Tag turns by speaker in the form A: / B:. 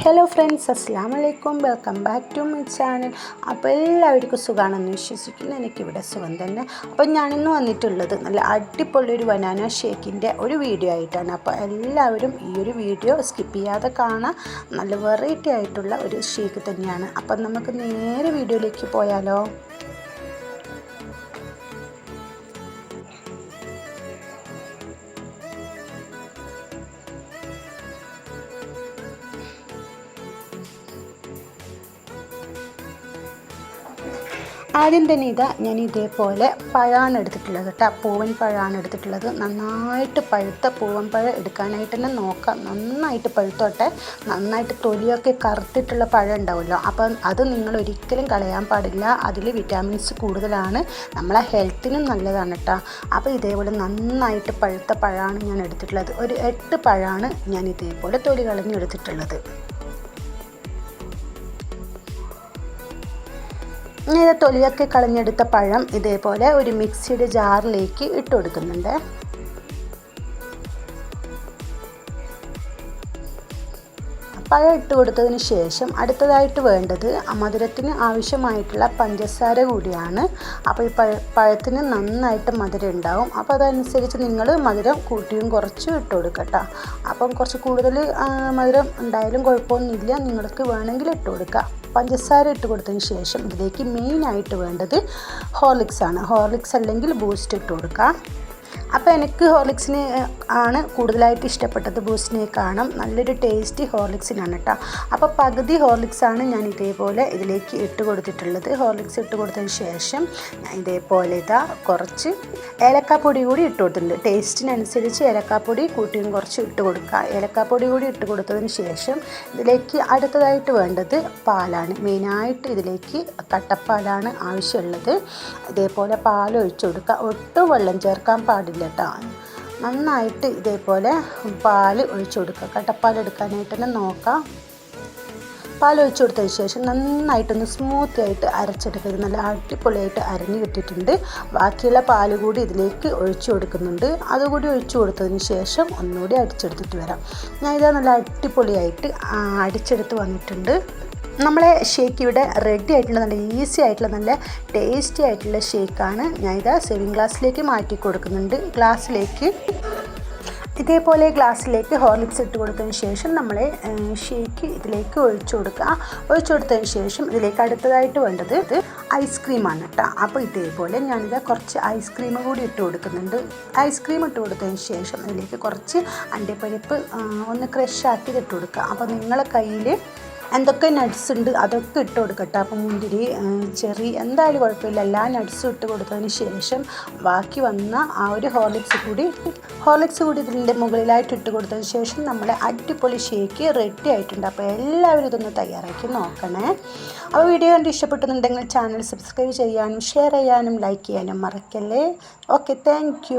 A: Hello friends അസ്സാം വലൈക്കും welcome back to my channel അപ്പോൾ എല്ലാവർക്കും സുഖമാണെന്ന് വിശ്വസിക്കുന്നു. എനിക്കിവിടെ സുഖം തന്നെ. അപ്പോൾ ഞാനിന്ന് വന്നിട്ടുള്ളത് നല്ല അടിപൊളി ഒരു ബനാന ഷേക്കിന്റെ ഒരു വീഡിയോ ആയിട്ടാണ്. അപ്പോൾ എല്ലാവരും ഈ ഒരു വീഡിയോ സ്കിപ്പ് ചെയ്യാതെ കാണാം. നല്ല വെറൈറ്റി ആയിട്ടുള്ള ഒരു ഷേക്ക് തന്നെയാണ്. അപ്പം നമുക്ക് നേരെ വീഡിയോയിലേക്ക് പോയാലോ? ആദ്യം തന്നെ ഇതാ ഞാൻ ഇതേപോലെ പഴമാണ് എടുത്തിട്ടുള്ളത് കേട്ടോ. പൂവൻ പഴമാണ് എടുത്തിട്ടുള്ളത്. നന്നായിട്ട് പഴുത്ത പൂവൻ പഴം എടുക്കാനായിട്ട് തന്നെ നോക്കാം. നന്നായിട്ട് പഴുത്തോട്ടെ. നന്നായിട്ട് തൊലിയൊക്കെ കറുത്തിട്ടുള്ള പഴം ഉണ്ടാവുമല്ലോ. അപ്പം അത് നിങ്ങൾ ഒരിക്കലും കളയാൻ പാടില്ല. അതിൽ വിറ്റാമിൻസ് കൂടുതലാണ്. നമ്മളെ ഹെൽത്തിനും നല്ലതാണ് കേട്ടോ. അപ്പോൾ ഇതേപോലെ നന്നായിട്ട് പഴുത്ത പഴമാണ് ഞാൻ എടുത്തിട്ടുള്ളത്. ഒരു എട്ട് പഴമാണ് ഞാൻ ഇതേപോലെ തൊലി കളഞ്ഞ് ഇത് തൊലിയൊക്കെ കളഞ്ഞെടുത്ത പഴം ഇതേപോലെ ഒരു മിക്സിയുടെ ജാറിലേക്ക് ഇട്ട് കൊടുക്കുന്നുണ്ട് പഴം ഇട്ട് കൊടുത്തതിന് ശേഷം അടുത്തതായിട്ട് വേണ്ടത് മധുരത്തിന് ആവശ്യമായിട്ടുള്ള പഞ്ചസാര കൂടിയാണ്. അപ്പോൾ ഈ പഴ പഴത്തിന് നന്നായിട്ട് മധുരം ഉണ്ടാവും. അപ്പോൾ അതനുസരിച്ച് നിങ്ങൾ മധുരം കൂട്ടിയും കുറച്ച് ഇട്ട് കൊടുക്കട്ടോ അപ്പം കുറച്ച് കൂടുതൽ മധുരം ഉണ്ടായാലും കുഴപ്പമൊന്നുമില്ല. നിങ്ങൾക്ക് വേണമെങ്കിൽ ഇട്ട് കൊടുക്കുക പഞ്ചസാര ഇട്ട് കൊടുത്തതിന് ശേഷം ഇതിലേക്ക് മെയിനായിട്ട് വേണ്ടത് ഹോർലിക്സ് ആണ് ഹോർലിക്സ് അല്ലെങ്കിൽ ബൂസ്റ്റ് ഇട്ട് കൊടുക്കുക അപ്പോൾ എനിക്ക് ഹോർലിക്സിന് ആണ് കൂടുതലായിട്ട് ഇഷ്ടപ്പെട്ടത്. ബൂസ്റ്റിനേക്കാളും നല്ലൊരു ടേസ്റ്റി ഹോർലിക്സിനാണ് കേട്ടോ അപ്പോൾ പകുതി ഹോർലിക്സാണ് ഞാൻ ഇതേപോലെ ഇതിലേക്ക് ഇട്ട് കൊടുത്തിട്ടുള്ളത്. ഹോർലിക്സ് ഇട്ട് കൊടുത്തതിന് ശേഷം ഞാൻ ഇതേപോലെ ഇതാ കുറച്ച് ഏലക്കാപ്പൊടി കൂടി ഇട്ട് കൊടുത്തിട്ടുണ്ട്. ടേസ്റ്റിനനുസരിച്ച് ഏലക്കാപ്പൊടി കൂട്ടിയും കുറച്ച് ഇട്ട് കൊടുക്കുക. ഏലക്കാപ്പൊടി കൂടി ഇട്ട് കൊടുത്തതിന് ശേഷം ഇതിലേക്ക് അടുത്തതായിട്ട് വേണ്ടത് പാലാണ്. മെയിനായിട്ട് ഇതിലേക്ക് കട്ടപ്പാലാണ് ആവശ്യമുള്ളത്. ഇതേപോലെ പാൽ ഒഴിച്ചു കൊടുക്കുക. ഒട്ടും വെള്ളം ചേർക്കാൻ പാടില്ല. കേട്ടോ നന്നായിട്ട് ഇതേപോലെ പാൽ ഒഴിച്ചു കൊടുക്കുക കട്ടപ്പാൽ എടുക്കാനായിട്ട് തന്നെ നോക്കാം. പാൽ ഒഴിച്ചു കൊടുത്തതിന് ശേഷം നന്നായിട്ടൊന്ന് സ്മൂത്തി ആയിട്ട് അരച്ചെടുക്കുക. നല്ല അടിപൊളിയായിട്ട് അരഞ്ഞു കിട്ടിയിട്ടുണ്ട്. ബാക്കിയുള്ള പാൽ കൂടി ഇതിലേക്ക് ഒഴിച്ചു കൊടുക്കുന്നുണ്ട് അതുകൂടി ഒഴിച്ചു കൊടുത്തതിന് ശേഷം ഒന്നുകൂടി അടിച്ചെടുത്തിട്ട് വരാം. ഞാൻ ഇത് നല്ല അടിപൊളിയായിട്ട് അടിച്ചെടുത്ത് വന്നിട്ടുണ്ട്. നമ്മളെ ഷേക്ക് ഇവിടെ റെഡി ആയിട്ടുള്ള നല്ല ഈസി ആയിട്ടുള്ള നല്ല ടേസ്റ്റി ആയിട്ടുള്ള ഷേക്കാണ് ഞാൻ ഇത് സെവിങ് ഗ്ലാസ്സിലേക്ക് മാറ്റി കൊടുക്കുന്നുണ്ട്. ഗ്ലാസ്സിലേക്ക് ഇതേപോലെ ഗ്ലാസ്സിലേക്ക് ഹോർലിക്സ് ഇട്ട് കൊടുത്തതിന് ശേഷം നമ്മൾ ഷേക്ക് ഇതിലേക്ക് ഒഴിച്ചു കൊടുക്കുക. ഒഴിച്ചു കൊടുത്തതിന് ശേഷം ഇതിലേക്ക് അടുത്തതായിട്ട് വേണ്ടത് ഇത് ഐസ്ക്രീമാണ് കേട്ടോ അപ്പോൾ ഇതേപോലെ ഞാനിത് കുറച്ച് ഐസ്ക്രീം കൂടി ഇട്ട് കൊടുക്കുന്നുണ്ട്. ഐസ്ക്രീം ഇട്ട് കൊടുത്തതിന് ശേഷം ഇതിലേക്ക് കുറച്ച് അണ്ടിപ്പരിപ്പ് ഒന്ന് ക്രഷ് ആക്കി ഇട്ട് കൊടുക്കുക. അപ്പോൾ നിങ്ങളെ കയ്യിൽ എന്തൊക്കെ നട്ട്സ് ഉണ്ട് അതൊക്കെ ഇട്ട് കൊടുക്കട്ടെ. അപ്പം മുന്തിരി ചെറി എന്തായാലും കുഴപ്പമില്ല. എല്ലാ നട്ട്സും ഇട്ട് കൊടുത്തതിന് ശേഷം ബാക്കി വന്ന ആ ഒരു ഹോർലിക്സ് കൂടി ഹോർലിക്സ് കൂടി ഇതിന്റെ മുകളിലായിട്ട് ഇട്ട് കൊടുത്തതിന് ശേഷം നമ്മുടെ അടിപൊളി ഷേക്ക് റെഡി ആയിട്ടുണ്ട്. അപ്പോൾ എല്ലാവരും ഇതൊന്ന് തയ്യാറാക്കി നോക്കണേ. അപ്പോൾ വീഡിയോ കണ്ട് ഇഷ്ടപ്പെട്ടുന്നുണ്ടെങ്കിൽ ചാനൽ സബ്സ്ക്രൈബ് ചെയ്യാനും ഷെയർ ചെയ്യാനും ലൈക്ക് ചെയ്യാനും മറക്കല്ലേ? Okay thank